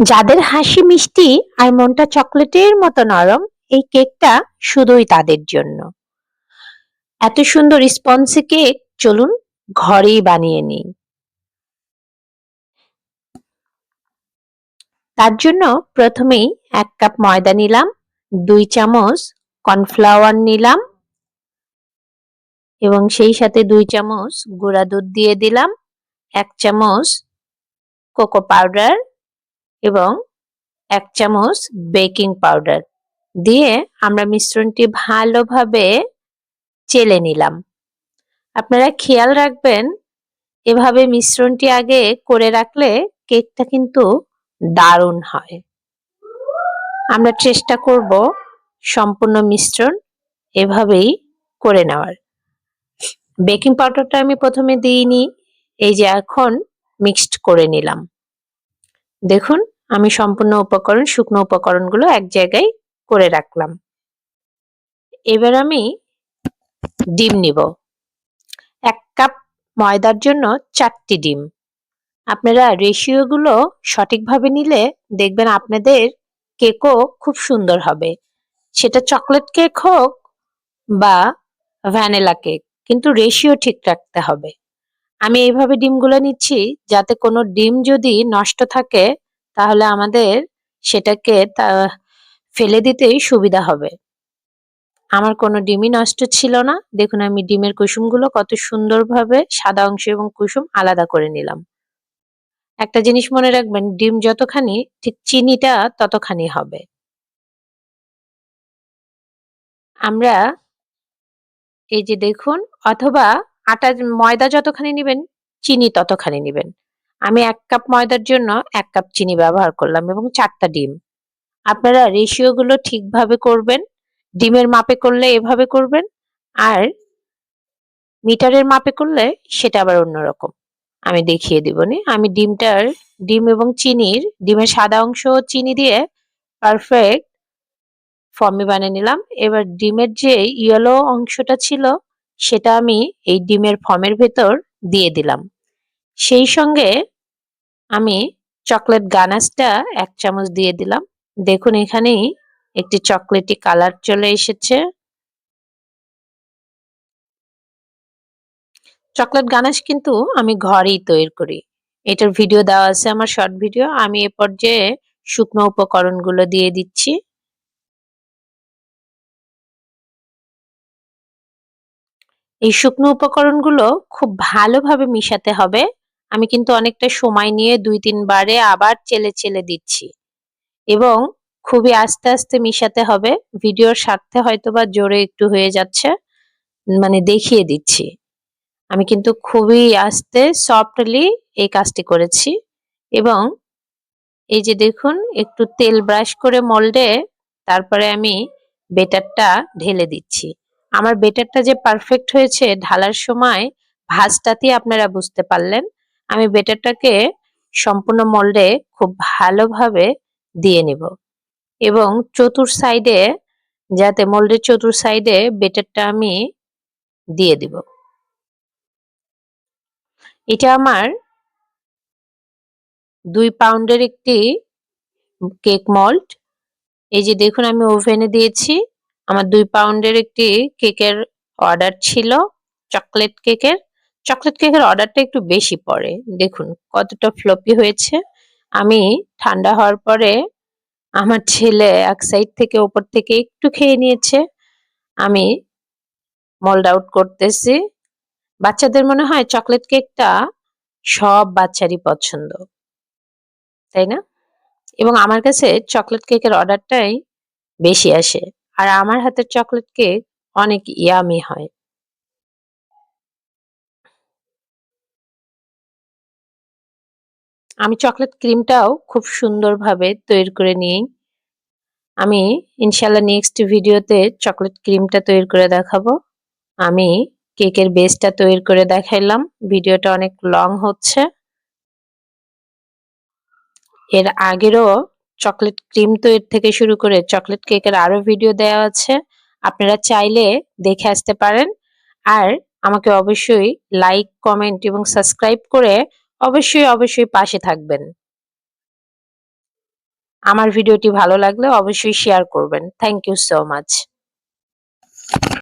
যাদের হাসি মিষ্টি আর মনটা চকলেটের মতো নরম, এই কেকটা শুধুই তাদের জন্য। এত সুন্দর স্পঞ্জি কেক, চলুন ঘরেই বানিয়ে নিই। তার জন্য প্রথমেই এক কাপ ময়দা নিলাম, দুই চামচ কর্নফ্লাওয়ার নিলাম এবং সেই সাথে দুই চামচ গুঁড়া দুধ দিয়ে দিলাম, এক চামচ কোকো পাউডার এবং এক চামচ বেকিং পাউডার দিয়ে আমরা মিশ্রণটি ভালোভাবে চেলে নিলাম। আপনারা খেয়াল রাখবেন, এভাবে মিশ্রণটি আগে করে রাখলে কেকটা কিন্তু দারুণ হয়। আমরা চেষ্টা করব সম্পূর্ণ মিশ্রণ এভাবেই করে নেওয়ার। বেকিং পাউডারটা আমি প্রথমে দিইনি, এই যে এখন মিক্সড করে নিলাম। দেখুন আমি সম্পূর্ণ উপকরণ, শুকনো উপকরণগুলো এক জায়গায় করে রাখলাম। এবার আমি ডিম নিব। এক কাপ ময়দার জন্য চারটি ডিম। আপনারা রেশিওগুলো সঠিকভাবে নিলে দেখবেন আপনাদের কেকও খুব সুন্দর হবে। সেটা চকলেট কেক হোক বা ভ্যানিলা কেক কিন্তু রেশিও ঠিক রাখতে হবে। আমি এইভাবে ডিমগুলো নিচ্ছি যাতে কোনো ডিম যদি নষ্ট থাকে তাহলে আমাদের সেটাকে তা, ফেলে দিতেই সুবিধা হবে। আমার কোনো ডিমই নষ্ট ছিল না। দেখুন, আমি ডিমের কুসুমগুলো কত সুন্দরভাবে সাদা অংশ এবং কুসুম আলাদা করে নিলাম। একটা জিনিস মনে রাখবেন, ডিম যতখানি, ঠিক চিনিটা ততখানি হবে। আমরা এই যে দেখুন, অথবা আটা ময়দা যতখানি নেবেন, চিনি ততখানি নেবেন। আমি এক কাপ ময়দার জন্য এক কাপ চিনি ব্যবহার করলাম এবং চারটা ডিম। আপনারা রেশিওগুলো ঠিকভাবে করবেন, ডিমের মাপে করলে এভাবে করবেন, আর মিটারের মাপে করলে সেটা আবার অন্যরকম। আমি দেখিয়ে দিব নি, আমি ডিমটার, ডিম এবং চিনির, ডিমের সাদা অংশ চিনি দিয়ে পারফেক্ট ফর্মে বানিয়ে নিলাম। এবার ডিমের যে ইয়েলো অংশটা ছিল, সেটা আমি এই ডিমের ফর্মের ভেতর দিয়ে দিলাম। সেই সঙ্গে আমি চকলেট গানাসটা এক চামচ দিয়ে দিলাম। দেখুন, এখানেই একটি চকলেটি কালার চলে এসেছে। চকলেট গানাস কিন্তু আমি ঘরেই তৈরি করি। এটার ভিডিও দেওয়া আছে আমার শর্ট ভিডিও আমি এ পর্যায়ে শুকনো উপকরণগুলো দিয়ে দিচ্ছি। এই শুকনো উপকরণগুলো খুব ভালোভাবে মিশাতে হবে। আমি কিন্তু অনেকটা সময় নিয়ে দুই তিনবারে আবার চেলে চেলে দিচ্ছি। এবং খুবই আস্তে আস্তে মিশাতে হবে। ভিডিওর স্বার্থে হয়তো বা জোরে একটু হয়ে যাচ্ছে মানে দেখিয়ে দিচ্ছি। আমি কিন্তু খুবই আস্তে, সফটলি এই কাজটি করেছি। এবং এই যে দেখুন, একটু তেল ব্রাশ করে মোল্ডে তারপরে আমি বেটারটা ঢেলে দিচ্ছি। আমার বেটারটা যে পারফেক্ট হয়েছে ঢালার সময়, ভাজটাতেই আপনারা বুঝতে পারলেন। আমি বেটারটাকে সম্পূর্ণ মোল্ডে খুব ভালোভাবে দিয়ে নিব। এবং চতুর সাইডে, যাতে মোল্ডের চতুর সাইডে বেটারটা আমি দিয়ে দিব। এটা আমার দুই পাউন্ডের একটি কেক মল্ট এই যে দেখুন, আমি ওভেনে দিয়েছি। আমার দুই পাউন্ডের একটি কেকের অর্ডার ছিল, চকলেট কেকের। চকলেট কেকের অর্ডারটা একটু বেশি পড়ে। দেখুন, কতটা ফ্লপি হয়েছে। আমি ঠান্ডা হওয়ার পরে আমার ছেলে এক সাইড থেকে ওপর থেকে একটু খেয়ে নিয়েছে। আমি মোল্ড আউট করতেছি। বাচ্চাদের মনে হয় চকলেট কেকটা সব বাচ্চারই পছন্দ। তাই না? এবং আমার কাছে চকলেট কেকের অর্ডারটাই বেশি আসে। আর আমার হাতের চকলেট কেক অনেক ইয়ামি হয়। আমি চকলেট ক্রিমটাও খুব সুন্দরভাবে তৈরি করে নিই। আমি ইনশাল্লাহ নেক্সট ভিডিওতে চকলেট ক্রিমটা তৈরি করে দেখাবো। আমি কেকের বেসটা তৈরি করে দেখাইলাম। ভিডিওটা অনেক লং হচ্ছে। এর আগেরও চকলেট ক্রিম তৈরি থেকে শুরু করে চকলেট কেকের আরও ভিডিও দেওয়া আছে। আপনারা চাইলে দেখে আসতে পারেন। আর আমাকে অবশ্যই লাইক কমেন্ট এবং সাবস্ক্রাইব করে অবশ্যই অবশ্যই পাশে থাকবেন। আমার ভিডিওটি ভালো লাগলে অবশ্যই শেয়ার করবেন। Thank you so much